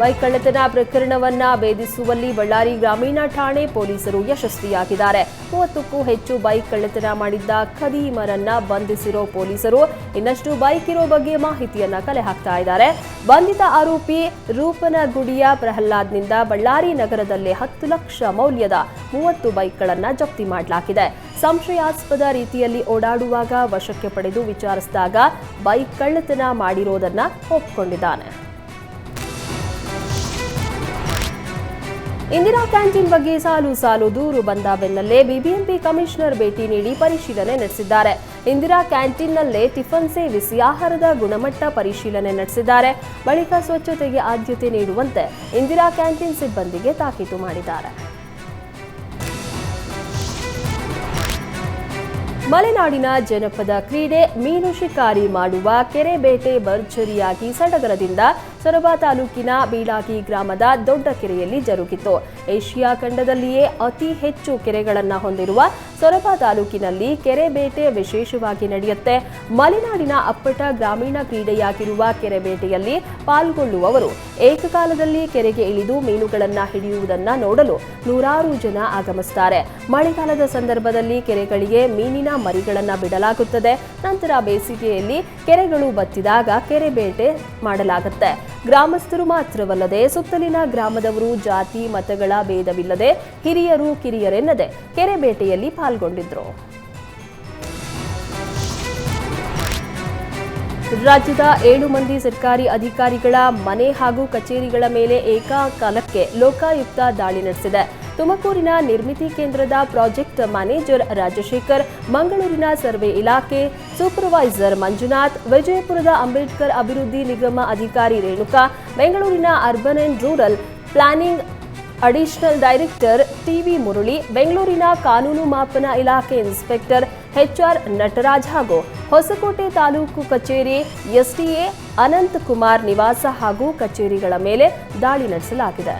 Bike ಕಳ್ಳತನ ಪ್ರಕರಣವನ್ನ ಭೇದಿಸುವಲ್ಲಿ ಬಳ್ಳಾರಿ ಗ್ರಾಮೀಣ ಠಾಣೆ ಪೊಲೀಸರು ಯಶಸ್ವಿಯಾಗಿದ್ದಾರೆ. ಮೂವತ್ತಕ್ಕೂ ಹೆಚ್ಚು ಬೈಕ್ ಕಳ್ಳತನ ಮಾಡಿದ್ದ ಖದೀಮರನ್ನ ಬಂಧಿಸಿರೋ ಪೊಲೀಸರು ಇನ್ನಷ್ಟು ಬೈಕ್ ಇರೋ ಬಗ್ಗೆ ಮಾಹಿತಿಯನ್ನ ಕಲೆ ಹಾಕ್ತಾ ಇದ್ದಾರೆ. ಬಂಧಿತ ಆರೋಪಿ ರೂಪನಗುಡಿಯ ಪ್ರಹ್ಲಾದ್ನಿಂದ ಬಳ್ಳಾರಿ ನಗರದಲ್ಲಿ ಹತ್ತು ಲಕ್ಷ ಮೌಲ್ಯದ ಮೂವತ್ತು ಬೈಕ್ಗಳನ್ನ ಜಪ್ತಿ ಮಾಡಲಾಗಿದೆ. ಸಂಶಯಾಸ್ಪದ ರೀತಿಯಲ್ಲಿ ಓಡಾಡುವಾಗ ವಶಕ್ಕೆ ಪಡೆದು ವಿಚಾರಿಸಿದಾಗ ಬೈಕ್ ಕಳ್ಳತನ ಮಾಡಿರೋದನ್ನ ಒಪ್ಪಿಕೊಂಡಿದ್ದಾನೆ ಇಂದಿರಾ ಕ್ಯಾಂಟೀನ್ ಬಗ್ಗೆ ಸಾಲು ಸಾಲು ದೂರು ಬಂದ ಬೆನ್ನಲ್ಲೇ ಬಿಬಿಎಂಪಿ ಕಮಿಷನರ್ ಭೇಟಿ ನೀಡಿ ಪರಿಶೀಲನೆ ನಡೆಸಿದ್ದಾರೆ. ಇಂದಿರಾ ಕ್ಯಾಂಟೀನ್ನಲ್ಲೇ ಟಿಫನ್ ಸೇವಿಸಿ ಆಹಾರದ ಗುಣಮಟ್ಟ ಪರಿಶೀಲನೆ ನಡೆಸಿದ್ದಾರೆ. ಬಳಿಕ ಸ್ವಚ್ಛತೆಗೆ ಆದ್ಯತೆ ನೀಡುವಂತೆ ಇಂದಿರಾ ಕ್ಯಾಂಟೀನ್ ಸಿಬ್ಬಂದಿಗೆ ತಾಕೀತು ಮಾಡಿದ್ದಾರೆ. ಮಲೆನಾಡಿನ ಜನಪದ ಕ್ರೀಡೆ ಮೀನು ಶಿಕಾರಿ ಮಾಡುವ ಕೆರೆ ಬೇಟೆ ಭರ್ಜರಿಯಾಗಿ ಸಡಗರದಿಂದ ಸೊರಬ ತಾಲೂಕಿನ ಬೀಳಾಗಿ ಗ್ರಾಮದ ದೊಡ್ಡ ಕೆರೆಯಲ್ಲಿ ಜರುಗಿತು. ಏಷ್ಯಾ ಖಂಡದಲ್ಲಿಯೇ ಅತಿ ಹೆಚ್ಚು ಕೆರೆಗಳನ್ನು ಹೊಂದಿರುವ ಸೊರಬ ತಾಲೂಕಿನಲ್ಲಿ ಕೆರೆ ಬೇಟೆ ವಿಶೇಷವಾಗಿ ನಡೆಯುತ್ತೆ. ಮಲೆನಾಡಿನ ಅಪ್ಪಟ ಗ್ರಾಮೀಣ ಕ್ರೀಡೆಯಾಗಿರುವ ಕೆರೆ ಬೇಟೆಯಲ್ಲಿ ಪಾಲ್ಗೊಳ್ಳುವವರು ಏಕಕಾಲದಲ್ಲಿ ಕೆರೆಗೆ ಇಳಿದು ಮೀನುಗಳನ್ನು ಹಿಡಿಯುವುದನ್ನು ನೋಡಲು ನೂರಾರು ಜನ ಆಗಮಿಸುತ್ತಾರೆ ಮಳೆಗಾಲದ ಸಂದರ್ಭದಲ್ಲಿ ಕೆರೆಗಳಿಗೆ ಮೀನಿನ ಮರಿಗಳನ್ನು ಬಿಡಲಾಗುತ್ತದೆ. ನಂತರ ಬೇಸಿಗೆಯಲ್ಲಿ ಕೆರೆಗಳು ಬತ್ತಿದಾಗ ಕೆರೆ ಬೇಟೆ ಮಾಡಲಾಗುತ್ತೆ. ಗ್ರಾಮಸ್ಥರು ಮಾತ್ರವಲ್ಲದೆ ಸುತ್ತಲಿನ ಗ್ರಾಮದವರು, ಜಾತಿ, ಮತಗಳ ಭೇದವಿಲ್ಲದೆ ಹಿರಿಯರು ಕಿರಿಯರೆನ್ನದೆ ಕೆರೆ ಬೇಟೆಯಲ್ಲಿ ಪಾಲ್ಗೊಂಡಿದ್ರು. ರಾಜ್ಯದ ಏಳು ಮಂದಿ ಸರ್ಕಾರಿ ಅಧಿಕಾರಿಗಳ ಮನೆ ಹಾಗೂ ಕಚೇರಿಗಳ ಮೇಲೆ ಏಕಕಾಲಕ್ಕೆ ಲೋಕಾಯುಕ್ತ ದಾಳಿ ನಡೆಸಿದೆ. ತುಮಕೂರಿನ ನಿರ್ಮಿತಿ ಕೇಂದ್ರದ ಪ್ರಾಜೆಕ್ಟ್ ಮ್ಯಾನೇಜರ್ ರಾಜಶೇಖರ್, ಮಂಗಳೂರಿನ ಸರ್ವೆ ಇಲಾಖೆ ಸೂಪರ್ವೈಸರ್ ಮಂಜುನಾಥ್, ವಿಜಯಪುರದ ಅಂಬೇಡ್ಕರ್ ಅಭಿವೃದ್ಧಿ ನಿಗಮ ಅಧಿಕಾರಿ ರೇಣುಕಾ, ಬೆಂಗಳೂರಿನ urban and rural planning additional director TV Murali, ಬೆಂಗಳೂರಿನ ಕಾನೂನು ಮಾಪನ ಇಲಾಖೆ ಇನ್ಸ್ಪೆಕ್ಟರ್ ಎಚ್ಆರ್ ನಟರಾಜ್ ಹಾಗೂ ಹೊಸಕೋಟೆ ತಾಲೂಕು ಕಚೇರಿ ಎಸ್ಡಿಎ ಅನಂತ್ ಕುಮಾರ್ ನಿವಾಸ ಹಾಗೂ ಕಚೇರಿಗಳ ಮೇಲೆ ದಾಳಿ ನಡೆಸಲಾಗಿದೆ.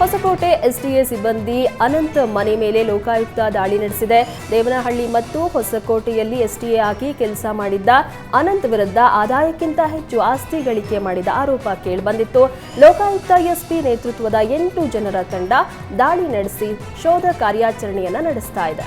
ಹೊಸಕೋಟೆ ಎಸ್ಡಿಎ ಸಿಬ್ಬಂದಿ ಅನಂತ್ ಮನೆ ಮೇಲೆ ಲೋಕಾಯುಕ್ತ ದಾಳಿ ನಡೆಸಿದೆ. ದೇವನಹಳ್ಳಿ ಮತ್ತು ಹೊಸಕೋಟೆಯಲ್ಲಿ ಎಸ್ಡಿಎ ಆಗಿ ಕೆಲಸ ಮಾಡಿದ್ದ ಅನಂತ್ ವಿರುದ್ಧ ಆದಾಯಕ್ಕಿಂತ ಹೆಚ್ಚು ಆಸ್ತಿ ಗಳಿಕೆ ಮಾಡಿದ ಆರೋಪ ಕೇಳಿಬಂದಿತ್ತು. ಲೋಕಾಯುಕ್ತ ಎಸ್ಪಿ ನೇತೃತ್ವದ ಎಂಟು ಜನರ ತಂಡ ದಾಳಿ ನಡೆಸಿ ಶೋಧ ಕಾರ್ಯಾಚರಣೆಯನ್ನು ನಡೆಸ್ತಾ ಇದೆ.